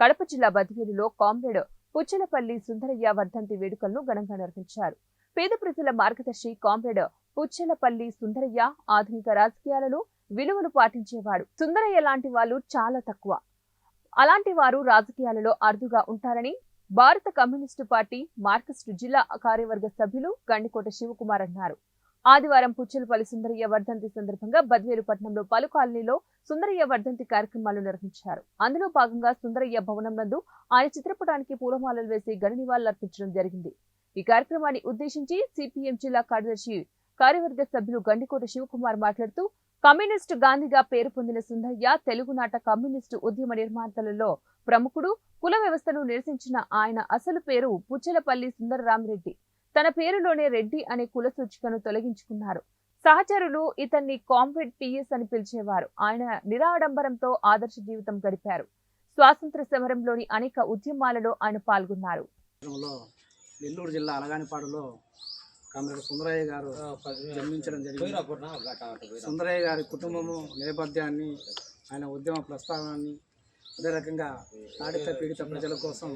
కడప జిల్లా బదివేలులో కామ్రేడ్ పుచ్చలపల్లి సుందరయ్య వర్ధంతి వేడుకలను ఘనంగా నిర్వహించారు. పేద ప్రజల మార్గదర్శి కామ్రేడ్ పుచ్చలపల్లి సుందరయ్య ఆధునిక రాజకీయాలలో విలువలు పాటించేవాడు. సుందరయ్య లాంటి వాళ్ళు చాలా తక్కువ. అలాంటి వారు రాజకీయాలలో అరుదుగా ఉంటారని భారత కమ్యూనిస్టు పార్టీ మార్క్సిస్టు జిల్లా కార్యవర్గ సభ్యులు గండికోట శివకుమార్ అన్నారు. ఆదివారం పుచ్చలపల్లి సుందరయ్య వర్ధంతి సందర్భంగా బద్వేలు పట్టణంలో పలు కాలనీలో సుందరయ్య వర్ధంతి కార్యక్రమాలు నిర్వహించారు. అందులో భాగంగా సుందరయ్య భవనం నందు ఆయన చిత్రపటానికి పూలమాలలు వేసి ఘన నివాళులర్పించడం జరిగింది. ఈ కార్యక్రమాన్ని ఉద్దేశించి సిపిఎం జిల్లా కార్యదర్శి కార్యవర్గ సభ్యులు గండికోట శివకుమార్ మాట్లాడుతూ కమ్యూనిస్టు గాంధీగా పేరు పొందిన సుందరయ్య తెలుగునాట కమ్యూనిస్టు ఉద్యమ నిర్మాతలలో ప్రముఖుడు. కుల వ్యవస్థను నిరసించిన ఆయన అసలు పేరు పుచ్చలపల్లి సుందరరామిరెడ్డి. తన పేరులోనే రెడ్డి అనే కుల సూచికను తొలగించుకున్నారు. సహచరులు ఇతన్ని కామ్రేడ్ పిఎస్ అని పిలిచేవారు. ఆయన నిరాడంబరంతో ఆదర్శ జీవితం గడిపారు. స్వాతంత్ర సమరంలోని అనేక ఉద్యమాలలో ఆయన పాల్గొన్నారు. నెల్లూరు జిల్లా అలగానిపాడులో కామ్రేడ్ సుందరయ్య గారు జన్మించడం జరిగింది. సుందరయ్య గారి కుటుంబము నేపథ్యాన్ని ఆయన ఉద్యమ ప్రస్తావనాన్ని అదే రకంగా తాడిత పీడిత ప్రజల కోసం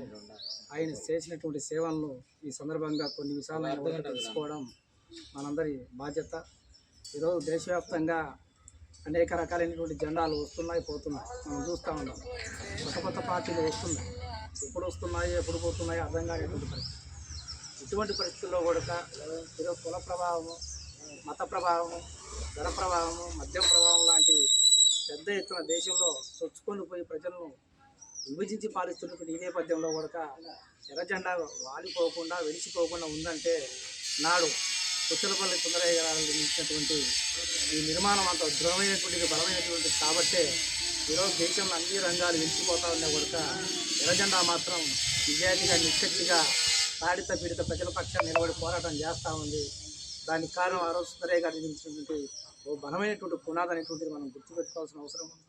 ఆయన చేసినటువంటి సేవలను ఈ సందర్భంగా కొన్ని విషయాలను తెలుసుకోవడం మనందరి బాధ్యత. ఈరోజు దేశవ్యాప్తంగా అనేక రకాలైనటువంటి జెండాలు వస్తున్నాయి పోతున్నాయి. మనం చూస్తూ ఉన్నాం. కొత్త కొత్త పార్టీలు వస్తున్నాయి. ఎప్పుడు వస్తున్నాయి ఎప్పుడు పోతున్నాయి అర్థం కానిటువంటి పరిస్థితి. ఇటువంటి పరిస్థితుల్లో కూడా ఈరోజు కుల ప్రభావము మత ప్రభావము ధర ప్రభావము మద్యం ప్రభావం పెద్ద ఎత్తున దేశంలో చొచ్చుకొని పోయి ప్రజలను విభజించి పాలిస్తున్నటువంటి ఈ నేపథ్యంలో కూడా ఎర్రజెండా వాలిపోకుండా వెలిసిపోకుండా ఉందంటే నాడు పుచ్చలపల్లి సుందరయ్య గారు నిర్మించినటువంటి ఈ నిర్మాణం అంత దృఢమైనటువంటిది బలమైనటువంటిది కాబట్టే ఈరోజు దేశంలో అన్ని రంగాలు వెలిసిపోతా ఉన్నా కూడా ఎర్రజెండా మాత్రం నిజాయితీగా నిశ్శక్తిగా తాడిత పీడిత ప్రజల పక్షాన్ని నిలబడి పోరాటం చేస్తూ ఉంది. దానికి కారణం ఆ రోజు సుందరయ్య గారు నిర్మించినటువంటి ఓ బలమైనటువంటి పునాది అనేటువంటిది మనం గుర్తుపెట్టుకోవాల్సిన అవసరం ఉంది